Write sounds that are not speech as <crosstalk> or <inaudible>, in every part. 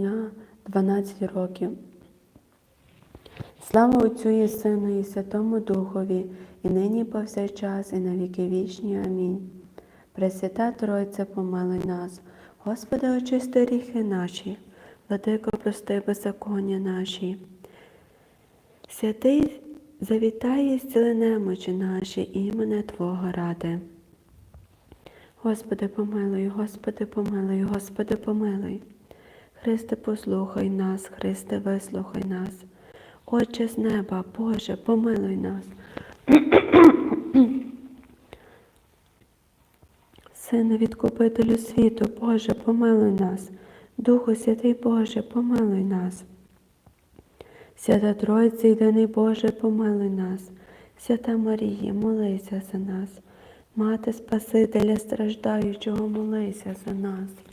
дня 12 років. Слава Отцю і Сину, і Святому Духові, і нині і повсякчас, і на віки вічні. Амінь. Пресвята Тройця, помилуй нас, Господи, очисти гріхи наші, владико, прости беззаконня наші. Святий завітає зціли немочі наші, імене Твого ради. Господи, помилуй, Господи, помилуй, Господи, помилуй. Христе, послухай нас, Христе, вислухай нас. Отче з неба, Боже, помилуй нас. <clears throat> Сину відкупителю світу, Боже, помилуй нас. Духу Святий Боже, помилуй нас. Свята Тройця, єдиний Боже, помилуй нас. Свята Марія, молися за нас. Мати Спасителя страждаючого, молися за нас.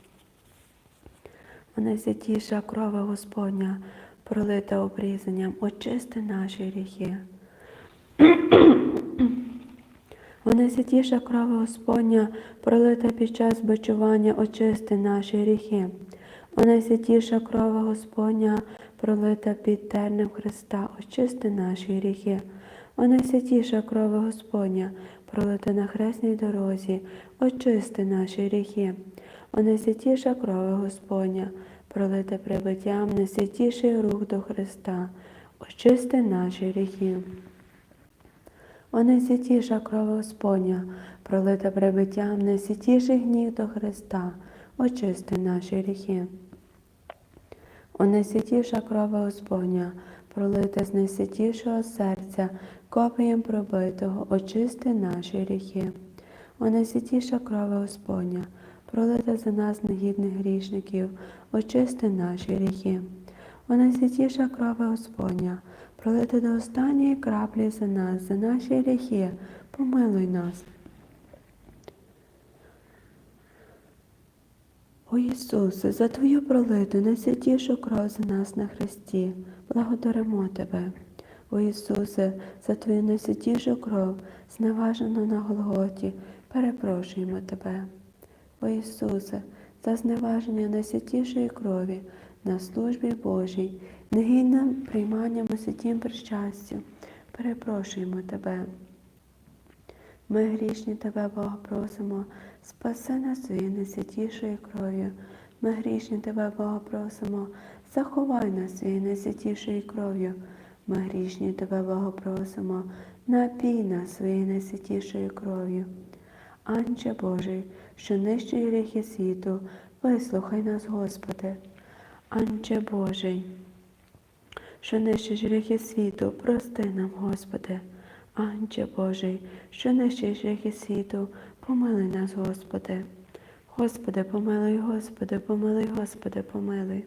Вона святіша крова Господня, пролита обрізанням, очисти наші гріхи. <clears throat> Вона святіша крова Господня, пролита під час бичування, очисти наші гріхи. Вона святіша крова Господня, пролита під тернем Христа, очисти наші гріхи. Вона святіша крова Господня, пролита на хресній дорозі, очисти наші гріхи. Вона святіша крова Господня, пролита прибиттям, найсвятіший рух до Христа, очисти наші гріхи. О найсвятіша кров Господня, пролита прибиттям, найсвятіший гнів до Христа, очисти наші гріхи. О найсвятіша кров Господня, пролита з найсвятішого серця, копієм пробитого, очисти наші гріхи. О найсвятіша кров Господня, пролита за нас негідних грішників, очисти наші гріхи. О найсвятіша кров Господня, пролита до останньої краплі за нас, за наші гріхи, помилуй нас. О Ісусе, за Твою пролиту найсвятішу кров за нас на Христі, благодаримо Тебе. О Ісусе, за Твою найсвятішу кров, зневажену на Голготі, перепрошуємо Тебе. О Ісусе, за зневаження найсвятішої крові на службі Божій, негідним прийманням у святім причастю, перепрошуємо Тебе. Ми грішні Тебе, Бога, просимо, спаси нас своєю найсвятішою кров'ю. Ми грішні Тебе, Бога, просимо, заховай нас своєю найсвятішою кров'ю. Ми грішні Тебе, Бога, просимо, напій нас своєю найсвятішою кров'ю. Анче Божий, що нищить гріхи світу, вислухай нас, Господи. Анче Божий, що нищиш гріхи світу, прости нам, Господи. Анче Божий, що нищиш гріхи світу, помилуй нас, Господи. Господи, помилуй, Господи, помилуй, Господи, помилуй.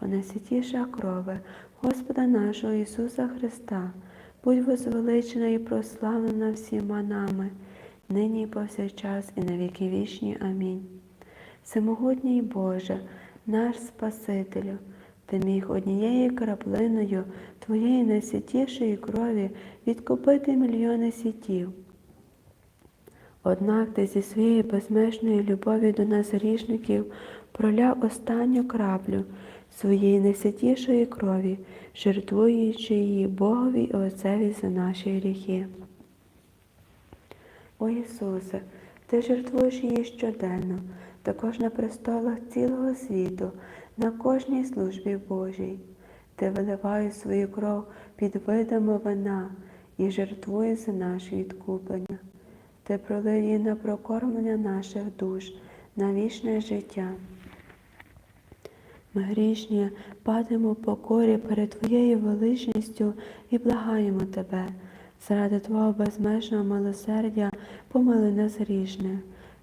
О найсвятіша крови, Господа нашого Ісуса Христа, будь возвеличена і прославлена всіма нами, нині і повсякчас, і на віки вічні. Амінь. Всемогутній Боже, наш Спасителю, ти міг однією краплиною Твоєї найсвятішої крові відкупити мільйони світів. Однак ти зі своєї безмежної любові до нас грішників проляв останню краплю своєї найсвятішої крові, жертвуючи її Богові і Отцеві за наші гріхи. О Ісусе, Ти жертвуєш її щоденно, також на престолах цілого світу, на кожній службі Божій. Ти виливаєш свою кров під видами вина і жертвуєш за наше відкуплення. Ти пролив її на прокормлення наших душ, на вічне життя. Ми грішні падаємо в покорі перед Твоєю величністю і благаємо Тебе. Заради Твого безмежного милосердя помили нас грішних.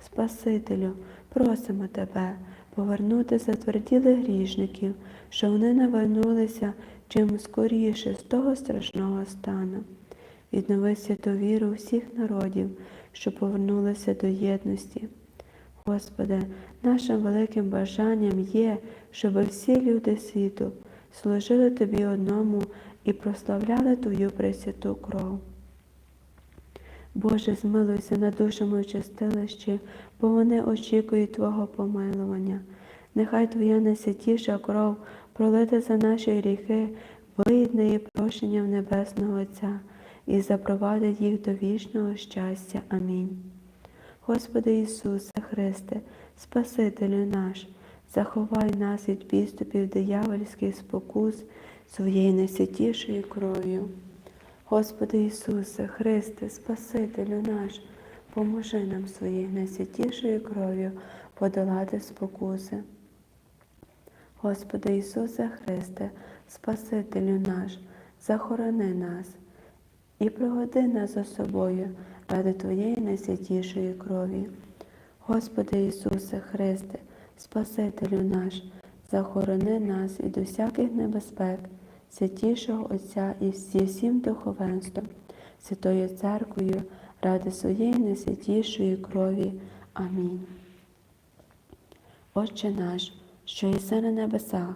Спасителю, просимо Тебе повернути затверділих грішників, що вони навернулися чим скоріше з того страшного стану. Віднови святу віру всіх народів, що повернулися до єдності. Господи, нашим великим бажанням є, щоб всі люди світу служили Тобі одному і прославляли Твою пресвяту кров. Боже, змилуйся над душами в чистилищі, бо вони очікують Твого помилування. Нехай Твоя найсвятіша кров пролита за наші гріхи, виєднає прощенням Небесного Отця і запровадить їх до вічного щастя. Амінь. Господи Ісусе Христе, Спасителю наш, заховай нас від підступів диявольських спокус своєю найсвятішою кров'ю. Господи Ісусе, Христе, Спасителю наш, поможи нам своєю найсвятішою кров'ю подолати спокуси. Господи Ісусе Христе, Спасителю наш, захорони нас і пригоди нас за собою ради Твоєї найсвятішої крові. Господи Ісусе Христе, Спасителю наш, захорони нас від усяких небезпек, святішого Отця і зі всім духовенством, Святою Церквою, ради своєї найсвятішої крові. Амінь. Отче наш, що єси на небесах,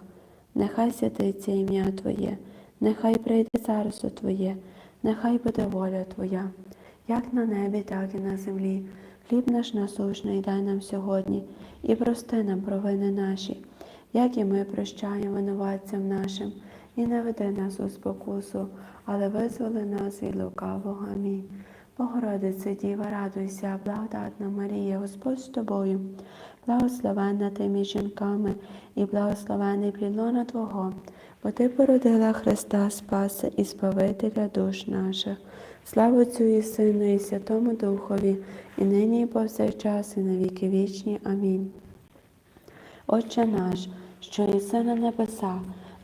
нехай святиться ім'я Твоє, нехай прийде царство Твоє, нехай буде воля Твоя, як на небі, так і на землі. Хліб наш насущний дай нам сьогодні, і прости нам провини наші, як і ми прощаємо винуватцям нашим, і не веди нас у спокусу, але визволи нас від лукавого. Амінь. Богородице, Діва, радуйся, благодатна Марія, Господь з тобою, благословенна ти між жінками, і благословений плідлона Твого, бо Ти породила Христа Спаса і Спавителя душ наших. Слава Отцю і Сину, і Святому Духові, і нині, і повсякчас, і на віки вічні. Амінь. Отче наш, що єси на небесах,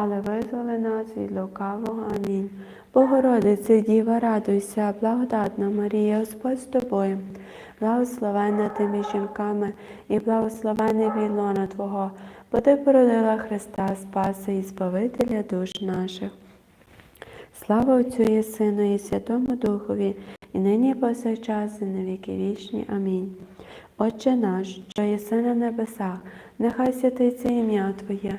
але визволи нас від лукавого. Амінь. Богородице, Діва, радуйся, благодатна Марія, Господь з тобою, благословенна ти між жінками, і благословений плід Твого, бо ти породила Христа, Спаса і Збавителя душ наших. Слава Отцю і Сину, і Святому Духові, і нині і повсякчас, і на віки вічні. Амінь. Отче наш, що єси на небесах, нехай святиться ім'я Твоє,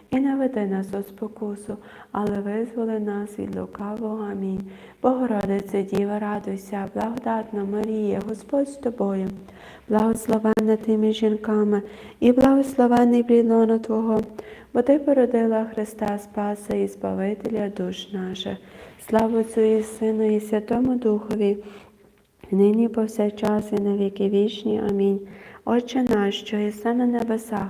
і не веди нас у спокусу, але визволи нас від лукавого. Амінь. Богородице, Діва, радуйся, благодатна Марія, Господь з тобою, благословенна ти між жінками, і благословений плід лона Твого, бо ти породила Христа Спаса і Збавителя душ наших. Слава Отцю Сину, і Святому Духові, нині повсякчас, і на віки вічні. Амінь. Отче наш, що єси на небесах,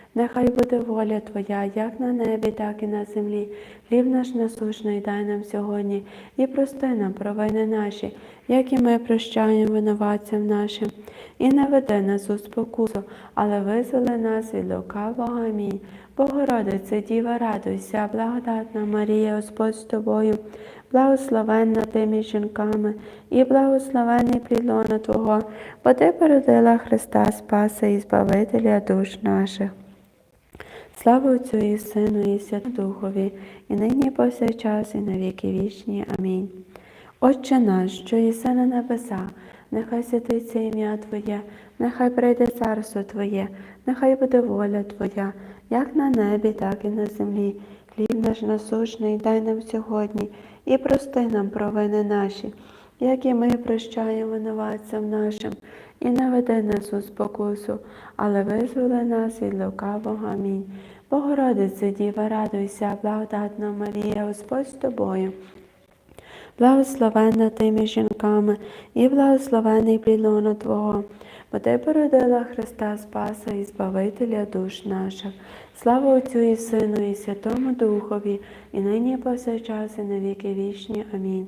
нехай буде воля Твоя, як на небі, так і на землі. Хліб наш насущний дай нам сьогодні, і прости нам провини наші, як і ми прощаємо винуватцям нашим. І не веди нас у спокусу, але визволи нас від лукавого. Амінь. Богородице, Діва, радуйся, благодатна Марія, Господь з тобою, благословенна ти між жінками, і благословений плідона Твого, бо ти породила Христа Спаса і Збавителя душ наших. Слава Отцю і Сину, і Святому Духові, і нині і повсякчас, і на віки вічні. Амінь. Отче наш, що єси на небесах, нехай святиться ім'я Твоє, нехай прийде царство Твоє, нехай буде воля Твоя, як на небі, так і на землі. Хліб наш насущний дай нам сьогодні, і прости нам провини наші, як і ми прощаємо винуватцям нашим, і не веди нас у спокусу, але визволи нас від лукавого. Амінь. Богородице, Діва, радуйся, благодатна Марія, Господь з тобою. Благословенна ти між жінками, і благословений плідлоно Твого, бо ти породила Христа Спаса і Збавителя душ наших. Слава Отцю і Сину, і Святому Духові, і нині і повсякчас, і на віки вічні. Амінь.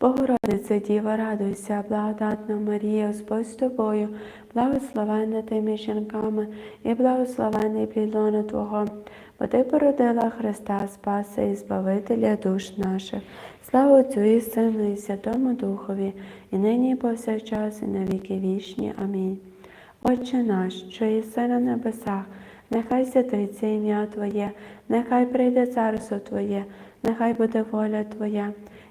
Богородице Діва, радуйся, благодатна Марія, Господь з тобою, благословенна ти між жінками, і благословений плідлоно Твого, бо ти породила Христа, Спаса і Збавителя душ наших. Слава Отцю і Сину, і Святому Духові, і нині, і повсякчас, і на віки вічні. Амінь. Отче наш, що єси на небесах, нехай святиться ім'я Твоє, нехай прийде царство Твоє, нехай буде воля Твоя,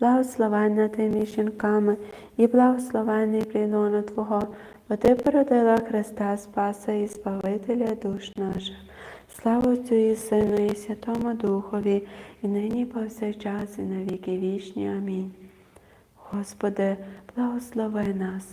благословенна ти між жінками, і благословенний плід Твого, бо ти породила Христа Спаса і Спавителя душ наших. Слава Отцю і Сину, і Святому Духові, і нині повсякчас, і на віки вічні. Амінь. Господи, благослови нас.